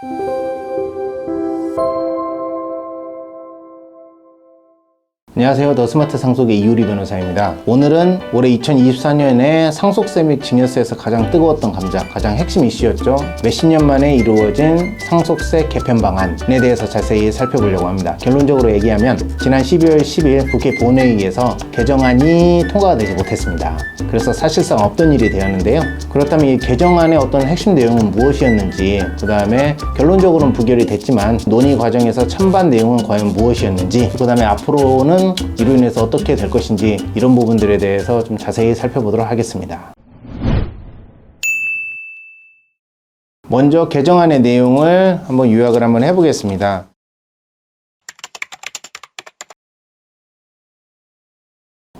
thank you 안녕하세요. 더 스마트 상속의 이유리 변호사입니다. 오늘은 올해 2024년에 상속세 및 증여세에서 가장 뜨거웠던 감자, 가장 핵심 이슈였죠. 몇십 년 만에 이루어진 상속세 개편 방안에 대해서 자세히 살펴보려고 합니다. 결론적으로 얘기하면 지난 12월 10일 국회 본회의에서 개정안이 통과가 되지 못했습니다. 그래서 사실상 없던 일이 되었는데요. 그렇다면 이 개정안의 어떤 핵심 내용은 무엇이었는지, 그 다음에 결론적으로는 부결이 됐지만 논의 과정에서 찬반 내용은 과연 무엇이었는지, 그 다음에 앞으로는 이로 인해서 어떻게 될 것인지 이런 부분들에 대해서 좀 자세히 살펴보도록 하겠습니다. 먼저 개정안의 내용을 한번 요약을 한번 해보겠습니다.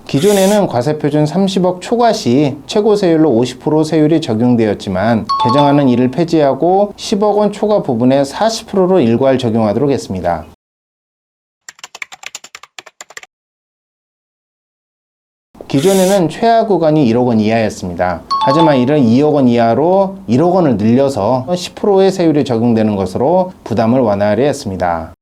기존에는 과세표준 30억 초과 시 최고 세율로 50% 세율이 적용되었지만 개정안은 이를 폐지하고 10억 원 초과 부분에 40%로 일괄 적용하도록 했습니다. 기존에는 최하 구간이 1억 원 이하였습니다. 하지만 이를 2억 원 이하로 1억 원을 늘려서 10%의 세율이 적용되는 것으로 부담을 완화하려 했습니다.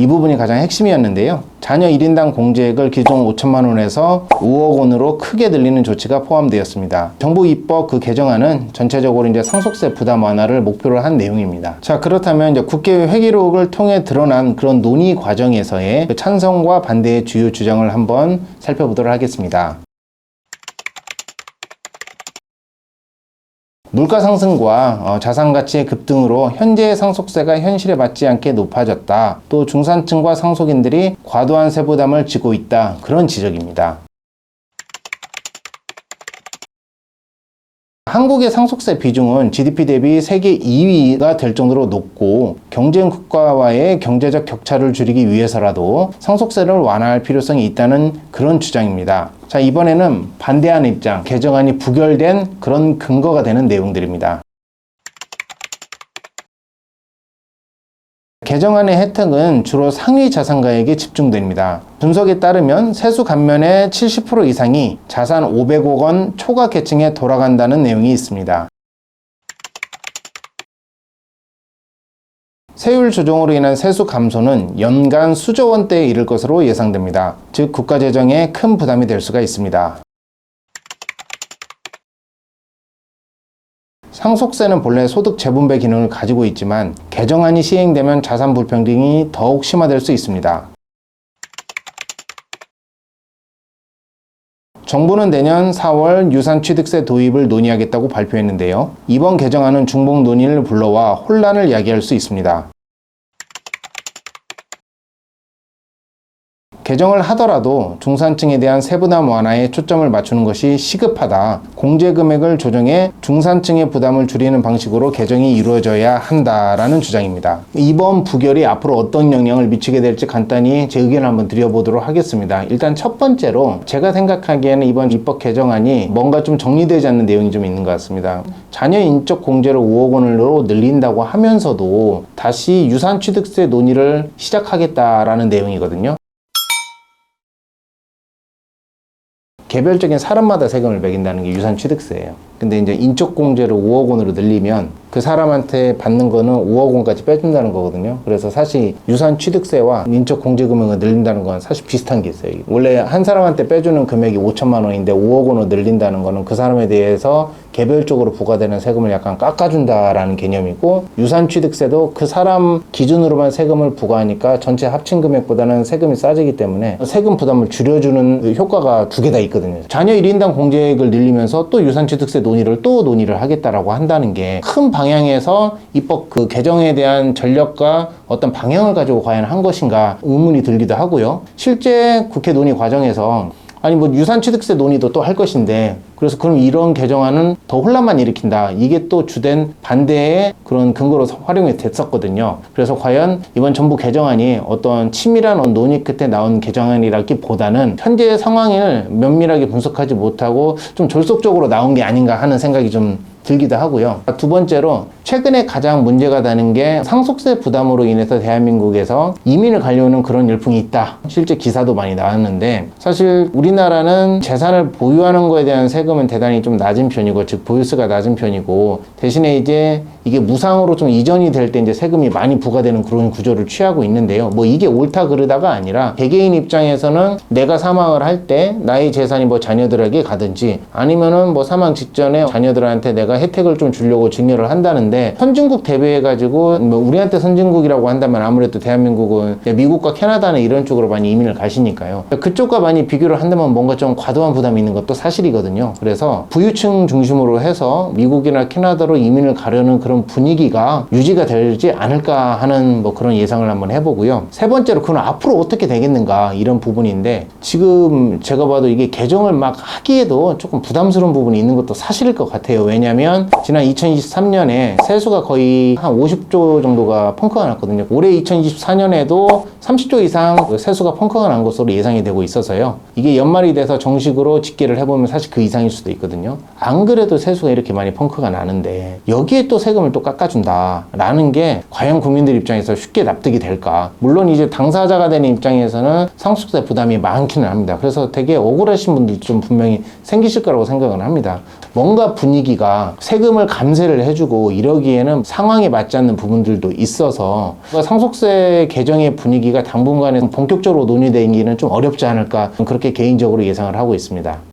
이 부분이 가장 핵심이었는데요. 자녀 1인당 공제액을 기존 5천만 원에서 5억 원으로 크게 늘리는 조치가 포함되었습니다. 정부 입법 그 개정안은 전체적으로 이제 상속세 부담 완화를 목표로 한 내용입니다. 자, 그렇다면 이제 국회 회기록을 통해 드러난 그런 논의 과정에서의 그 찬성과 반대의 주요 주장을 한번 살펴보도록 하겠습니다. 물가 상승과 어, 자산 가치의 급등으로 현재의 상속세가 현실에 맞지 않게 높아졌다. 또 중산층과 상속인들이 과도한 세부담을 지고 있다. 그런 지적입니다. 한국의 상속세 비중은 GDP 대비 세계 2위가 될 정도로 높고 경쟁 국가와의 경제적 격차를 줄이기 위해서라도 상속세를 완화할 필요성이 있다는 그런 주장입니다. 자, 이번에는 반대하는 입장, 개정안이 부결된 그런 근거가 되는 내용들입니다. 개정안의 혜택은 주로 상위 자산가에게 집중됩니다. 분석에 따르면 세수 감면의 70% 이상이 자산 500억 원 초과 계층에 돌아간다는 내용이 있습니다. 세율 조정으로 인한 세수 감소는 연간 수조 원대에 이를 것으로 예상됩니다. 즉 국가 재정에 큰 부담이 될 수가 있습니다. 상속세는 본래 소득 재분배 기능을 가지고 있지만 개정안이 시행되면 자산 불평등이 더욱 심화될 수 있습니다. 정부는 내년 4월 유산 취득세 도입을 논의하겠다고 발표했는데요. 이번 개정안은 중복 논의를 불러와 혼란을 야기할 수 있습니다. 개정을 하더라도 중산층에 대한 세부담 완화에 초점을 맞추는 것이 시급하다. 공제 금액을 조정해 중산층의 부담을 줄이는 방식으로 개정이 이루어져야 한다라는 주장입니다. 이번 부결이 앞으로 어떤 영향을 미치게 될지 간단히 제 의견을 한번 드려보도록 하겠습니다. 일단 첫 번째로 제가 생각하기에는 이번 입법 개정안이 뭔가 좀 정리되지 않는 내용이 좀 있는 것 같습니다. 자녀 인적 공제를 5억 원으로 늘린다고 하면서도 다시 유산 취득세 논의를 시작하겠다라는 내용이거든요. 개별적인 사람마다 세금을 매긴다는 게 유산 취득세예요. 근데 이제 인적 공제를 5억 원으로 늘리면 그 사람한테 받는 거는 5억 원까지 빼준다는 거거든요. 그래서 사실 유산 취득세와 인적 공제 금액을 늘린다는 건 사실 비슷한 게 있어요. 원래 한 사람한테 빼주는 금액이 5천만 원인데 5억 원으로 늘린다는 거는 그 사람에 대해서 개별적으로 부과되는 세금을 약간 깎아준다라는 개념이고 유산 취득세도 그 사람 기준으로만 세금을 부과하니까 전체 합친 금액보다는 세금이 싸지기 때문에 세금 부담을 줄여주는 그 효과가 두 개 다 있거든요. 자녀 1인당 공제액을 늘리면서 또 유산 취득세 논의를 또 논의를 하겠다라고 한다는 게 큰 방향에서 입법 그 개정에 대한 전력과 어떤 방향을 가지고 과연 한 것인가 의문이 들기도 하고요. 실제 국회 논의 과정에서 아니 뭐 유산취득세 논의도 또 할 것인데 그래서 그럼 이런 개정안은 더 혼란만 일으킨다. 이게 또 주된 반대의 그런 근거로 활용이 됐었거든요. 그래서 과연 이번 정부 개정안이 어떤 치밀한 논의 끝에 나온 개정안이라기보다는 현재의 상황을 면밀하게 분석하지 못하고 좀 졸속적으로 나온 게 아닌가 하는 생각이 좀 들기도 하고요. 두 번째로 최근에 가장 문제가 되는 게 상속세 부담으로 인해서 대한민국에서 이민을 가려는 그런 열풍이 있다. 실제 기사도 많이 나왔는데 사실 우리나라는 재산을 보유하는 거에 대한 세금은 대단히 좀 낮은 편이고 즉 보유세가 낮은 편이고 대신에 이제 이게 무상으로 좀 이전이 될 때 이제 세금이 많이 부과되는 그런 구조를 취하고 있는데요. 뭐 이게 옳다 그르다가 아니라 개개인 입장에서는 내가 사망을 할 때 나의 재산이 뭐 자녀들에게 가든지 아니면은 뭐 사망 직전에 자녀들한테 내가 혜택을 좀 주려고 증여를 한다는데 선진국 대비해 가지고 뭐 우리한테 선진국이라고 한다면 아무래도 대한민국은 미국과 캐나다는 이런 쪽으로 많이 이민을 가시니까요. 그쪽과 많이 비교를 한다면 뭔가 좀 과도한 부담이 있는 것도 사실이거든요. 그래서 부유층 중심으로 해서 미국이나 캐나다로 이민을 가려는 그런 분위기가 유지가 되지 않을까 하는 뭐 그런 예상을 한번 해보고요. 세 번째로 그건 앞으로 어떻게 되겠는가 이런 부분인데 지금 제가 봐도 이게 개정을 막 하기에도 조금 부담스러운 부분이 있는 것도 사실일 것 같아요. 왜냐하면 지난 2023년에 세수가 거의 한 50조 정도가 펑크가 났거든요. 올해 2024년에도 30조 이상 세수가 펑크가 난 것으로 예상이 되고 있어서요. 이게 연말이 돼서 정식으로 집계를 해보면 사실 그 이상일 수도 있거든요. 안 그래도 세수가 이렇게 많이 펑크가 나는데 여기에 또 세금을 또 깎아준다라는 게 과연 국민들 입장에서 쉽게 납득이 될까? 물론 이제 당사자가 되는 입장에서는 상속세 부담이 많기는 합니다. 그래서 되게 억울하신 분들 좀 분명히 생기실 거라고 생각을 합니다. 뭔가 분위기가 세금을 감세를 해주고 이러기에는 상황에 맞지 않는 부분들도 있어서 상속세 개정의 분위기가 당분간에 본격적으로 논의되기는 좀 어렵지 않을까 그렇게 개인적으로 예상을 하고 있습니다.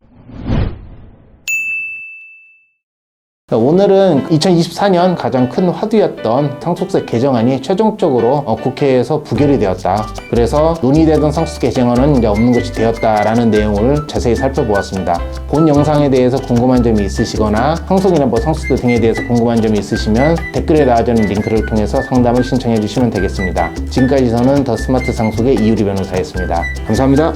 오늘은 2024년 가장 큰 화두였던 상속세 개정안이 최종적으로 어, 국회에서 부결이 되었다. 그래서 논의되던 상속세 개정안은 이제 없는 것이 되었다라는 내용을 자세히 살펴보았습니다. 본 영상에 대해서 궁금한 점이 있으시거나 상속이나 뭐 상속세 등에 대해서 궁금한 점이 있으시면 댓글에 나와주는 링크를 통해서 상담을 신청해 주시면 되겠습니다. 지금까지 저는 더 스마트 상속의 이유리 변호사였습니다. 감사합니다.